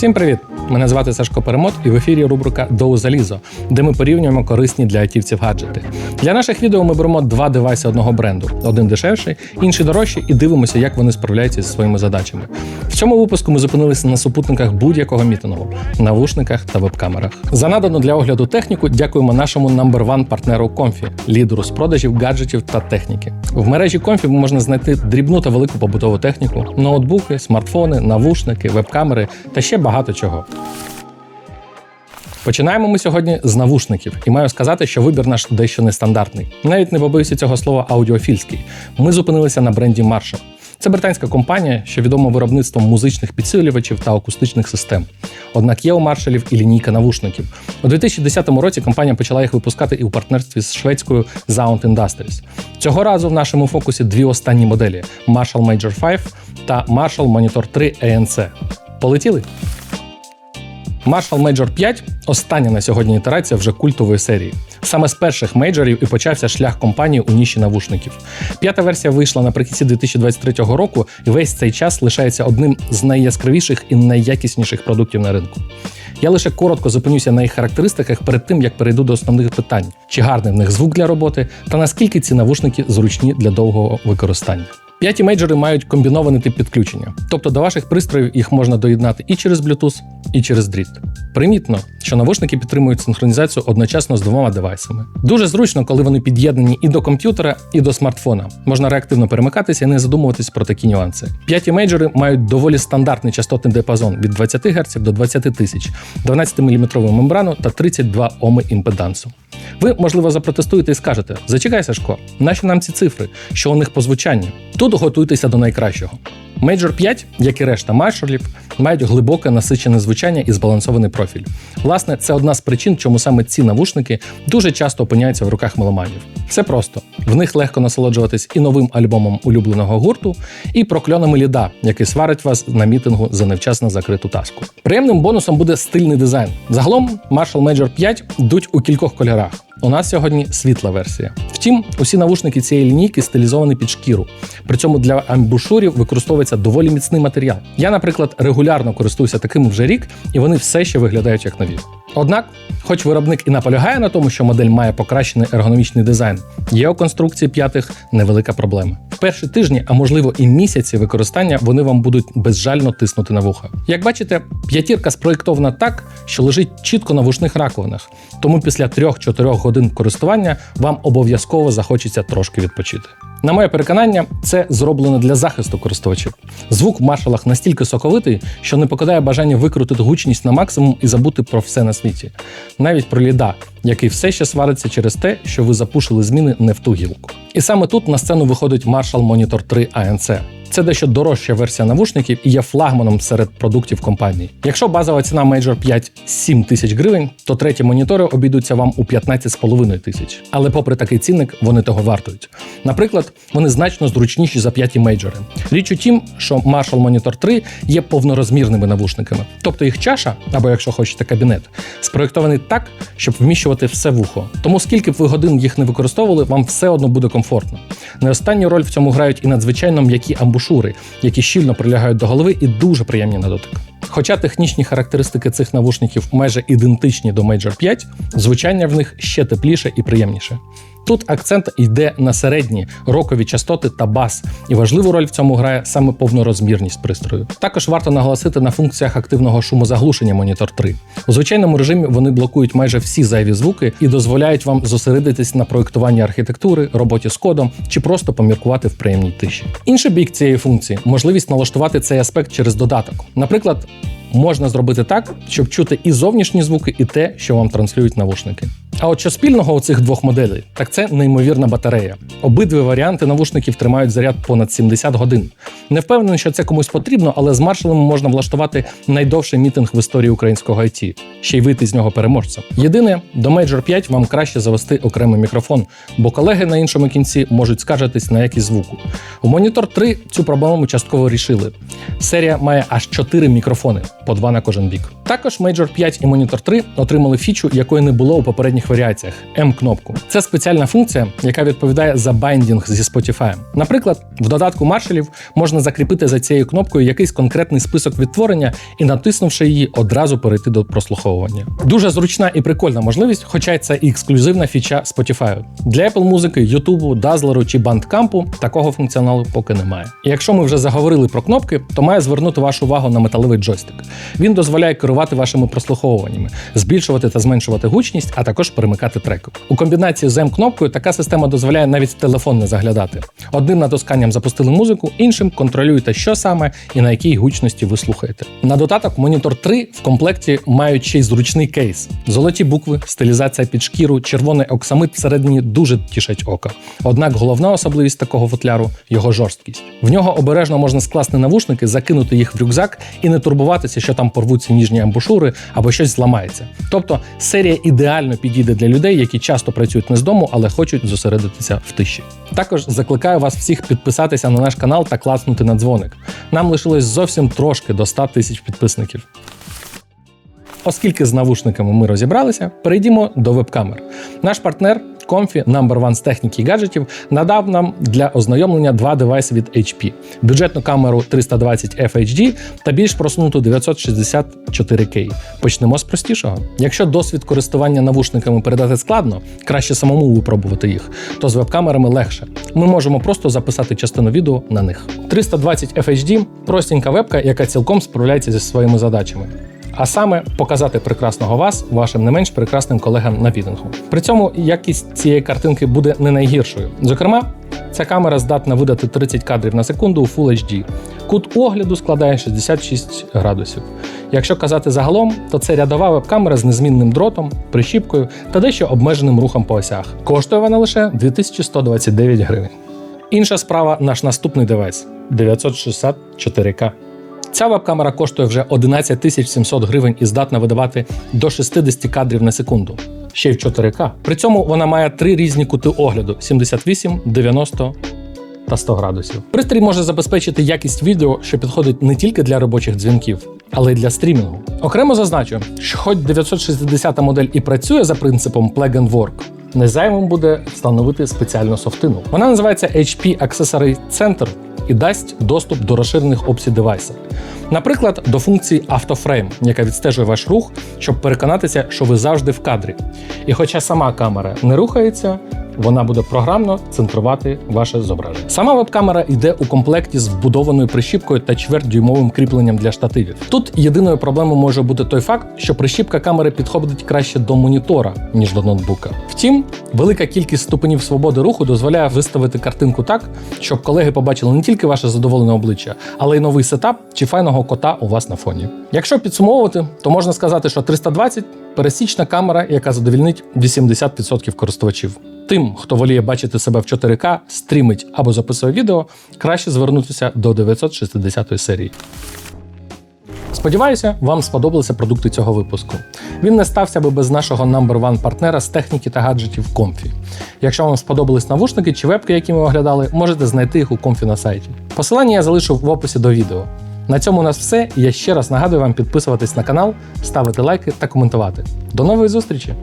Всім привіт! Мене звати Сашко Перемот, і в ефірі рубрика Доу Залізо, де ми порівнюємо корисні для айтівців гаджети. Для наших відео ми беремо два девайси одного бренду: один дешевший, інший дорожчий, і дивимося, як вони справляються зі своїми задачами. В цьому випуску ми зупинилися на супутниках будь-якого мітингу, навушниках та веб-камерах. За надану для огляду техніку дякуємо нашому number one партнеру Comfy, лідеру з продажів гаджетів та техніки. В мережі Comfy можна знайти дрібну та велику побутову техніку, ноутбуки, смартфони, навушники, веб-камери та ще багато чого. Починаємо ми сьогодні з навушників, і маю сказати, що вибір наш дещо нестандартний. Навіть не побоюся цього слова аудіофільський. Ми зупинилися на бренді Marshall. Це британська компанія, що відома виробництвом музичних підсилювачів та акустичних систем. Однак є у маршалів і лінійка навушників. У 2010 році компанія почала їх випускати і у партнерстві з шведською Sound Industries. Цього разу в нашому фокусі дві останні моделі: Marshall Major 5 та Marshall Monitor 3 ANC. Полетіли? Marshall Major 5 остання на сьогодні ітерація вже культової серії. Саме з перших мейджорів і почався шлях компанії у ніші навушників. П'ята версія вийшла наприкінці 2023 року, і весь цей час лишається одним з найяскравіших і найякісніших продуктів на ринку. Я лише коротко зупинюся на їх характеристиках перед тим, як перейду до основних питань: чи гарний в них звук для роботи, та наскільки ці навушники зручні для довгого використання. П'яті мейджори мають комбінований тип підключення, тобто до ваших пристроїв їх можна доєднати і через Bluetooth, і через дріт. Примітно, що навушники підтримують синхронізацію одночасно з двома девайсами. Дуже зручно, коли вони під'єднані і до комп'ютера, і до смартфона. Можна реактивно перемикатися і не задумуватись про такі нюанси. П'яті мейджори мають доволі стандартний частотний диапазон від 20 Гц до 20 тисяч, 12-мм мембрану та 32 Оми імпедансу. Ви, можливо, запротестуєте і скажете: зачекай, Сашко, наші нам ці цифри, що у них по звучанню. Тут готуйтеся до найкращого. Major 5, як і решта маршалів, мають глибоке насичене звучання і збалансований профіль. Власне, це одна з причин, чому саме ці навушники дуже часто опиняються в руках меломанів. Все просто в них легко насолоджуватись і новим альбомом улюбленого гурту, і прокльонами ліда, який сварить вас на мітингу за невчасно закриту таску. Приємним бонусом буде стильний дизайн. Загалом Marshall Major 5 йдуть у кількох кольорах. У нас сьогодні світла версія. Втім, усі навушники цієї лінійки стилізовані під шкіру. При цьому для амбушурів використовується доволі міцний матеріал. Я, наприклад, регулярно користуюся таким вже рік, і вони все ще виглядають як нові. Однак, хоч виробник і наполягає на тому, що модель має покращений ергономічний дизайн, є у конструкції п'ятих невелика проблема. Перші тижні, а можливо і місяці використання, вони вам будуть безжально тиснути на вуха. Як бачите, п'ятірка спроєктована так, що лежить чітко на вушних раковинах, тому після 3-4 годин користування вам обов'язково захочеться трошки відпочити. На моє переконання, це зроблено для захисту користувачів. Звук в маршалах настільки соковитий, що не покидає бажання викрутити гучність на максимум і забути про все на світі, навіть про ліда, який все ще свариться через те, що ви запушили зміни не в ту гілку. І саме тут на сцену виходить Marshall Monitor 3 ANC. Це дещо дорожча версія навушників і є флагманом серед продуктів компанії. Якщо базова ціна Major 5 7 тисяч гривень, то треті монітори обійдуться вам у 15,5 тисяч. Але попри такий цінник, вони того вартують. Наприклад, вони значно зручніші за п'яті мейджори. Річ у тім, що Marshall Monitor 3 є повнорозмірними навушниками, тобто їх чаша, або якщо хочете кабінет, спроєктований так, щоб вміщувати все вухо. Тому скільки б ви годин їх не використовували, вам все одно буде комфортно. Не останню роль в цьому грають і надзвичайно м'які амбушури, які щільно прилягають до голови і дуже приємні на дотик. Хоча технічні характеристики цих навушників майже ідентичні до Major 5, звучання в них ще тепліше і приємніше. Тут акцент йде на середні рокові частоти та бас, і важливу роль в цьому грає саме повнорозмірність пристрою. Також варто наголосити на функціях активного шумозаглушення Monitor 3. У звичайному режимі вони блокують майже всі зайві звуки і дозволяють вам зосередитись на проєктуванні архітектури, роботі з кодом чи просто поміркувати в приємній тиші. Інший бік цієї функції можливість налаштувати цей аспект через додаток. Наприклад, можна зробити так, щоб чути і зовнішні звуки, і те, що вам транслюють навушники. А от що спільного у цих двох моделей, так це неймовірна батарея. Обидві варіанти навушників тримають заряд понад 70 годин. Не впевнений, що це комусь потрібно, але з маршалами можна влаштувати найдовший мітинг в історії українського IT. ще й вийти з нього переможцем. Єдине, до Major 5 вам краще завести окремий мікрофон, бо колеги на іншому кінці можуть скаржитись на якість звуку. У Monitor 3 цю проблему частково рішили. Серія має аж 4 мікрофони, по два на кожен бік. Також Major 5 і Monitor 3 отримали фічу, якої не було у попередніх варіаціях M-кнопку. Це спеціальна функція, яка відповідає за байдінг зі Spotify. Наприклад, в додатку маршалів можна закріпити за цією кнопкою якийсь конкретний список відтворення і, натиснувши її, одразу перейти до прослуховування. Дуже зручна і прикольна можливість, хоча це і ексклюзивна фіча Spotify. Для Apple музики, YouTube, Dazzler чи Bandcamp такого функціоналу поки немає. І якщо ми вже заговорили про кнопки, то маю звернути вашу увагу на металевий джойстик. Він дозволяє керувати вашими прослуховуваннями, збільшувати та зменшувати гучність, а також перемикати треки. У комбінації з M-кнопкою така система дозволяє навіть телефон не заглядати. Одним натисканням запустили музику, іншим контролюєте, що саме і на якій гучності ви слухаєте. На додаток Monitor 3 в комплекті мають ще й зручний кейс. Золоті букви, стилізація під шкіру, червоний оксамит всередині дуже тішать око. Однак головна особливість такого футляру його жорсткість. В нього обережно можна скласти навушники, закинути їх в рюкзак і не турбуватися, що там порвуться ніжні амбушури або щось зламається. Тобто серія ідеально підійде для людей, які часто працюють не з дому, але хочуть зосередитися в тиші. Також закликаю вас всіх підписатися на наш канал та класнути на дзвоник. Нам лишилось зовсім трошки до 100 тисяч підписників. Оскільки з навушниками ми розібралися, перейдімо до веб-камер. Наш партнер Comfy Number One з техніки і гаджетів надав нам для ознайомлення два девайси від HP: бюджетну камеру 320 FHD та більш просунуту 964K. Почнемо з простішого. Якщо досвід користування навушниками передати складно, краще самому випробувати їх, то з веб-камерами легше. Ми можемо просто записати частину відео на них. 320 FHD простенька вебка, яка цілком справляється зі своїми задачами а саме показати прекрасного вас вашим не менш прекрасним колегам на підингу. При цьому якість цієї картинки буде не найгіршою. Зокрема, ця камера здатна видати 30 кадрів на секунду у Full HD. Кут огляду складає 66 градусів. Якщо казати загалом, то це рядова веб-камера з незмінним дротом, прищіпкою та дещо обмеженим рухом по осях. Коштує вона лише 2129 гривень. Інша справа наш наступний девайс 964К. Ця веб-камера коштує вже 11 700 гривень і здатна видавати до 60 кадрів на секунду. Ще й в 4К. При цьому вона має три різні кути огляду: 78, 90 та 100 градусів. Пристрій може забезпечити якість відео, що підходить не тільки для робочих дзвінків, але й для стрімінгу. Окремо зазначу, що хоч 960 модель і працює за принципом Plug and Work, не зайвим буде встановити спеціальну софтину. Вона називається HP Accessory Center і дасть доступ до розширених опцій девайса. Наприклад, до функції автофрейм, яка відстежує ваш рух, щоб переконатися, що ви завжди в кадрі. І хоча сама камера не рухається, вона буде програмно центрувати ваше зображення. Сама веб-камера йде у комплекті з вбудованою прищіпкою та чвертьдюймовим кріпленням для штативів. Тут єдиною проблемою може бути той факт, що прищіпка камери підходить краще до монітора, ніж до ноутбука. Втім, велика кількість ступенів свободи руху дозволяє виставити картинку так, щоб колеги побачили не тільки ваше задоволене обличчя, але й новий сетап чи файного кота у вас на фоні. Якщо підсумовувати, то можна сказати, що 320 пересічна камера, яка задовільнить 80% користувачів. Тим, хто воліє бачити себе в 4К, стрімить або записує відео, краще звернутися до 960 серії. Сподіваюся, вам сподобалися продукти цього випуску. Він не стався би без нашого number one партнера з техніки та гаджетів Comfy. Якщо вам сподобались навушники чи вебки, які ми оглядали, можете знайти їх у Comfy на сайті. Посилання я залишу в описі до відео. На цьому у нас все. Я ще раз нагадую вам підписуватись на канал, ставити лайки та коментувати. До нової зустрічі!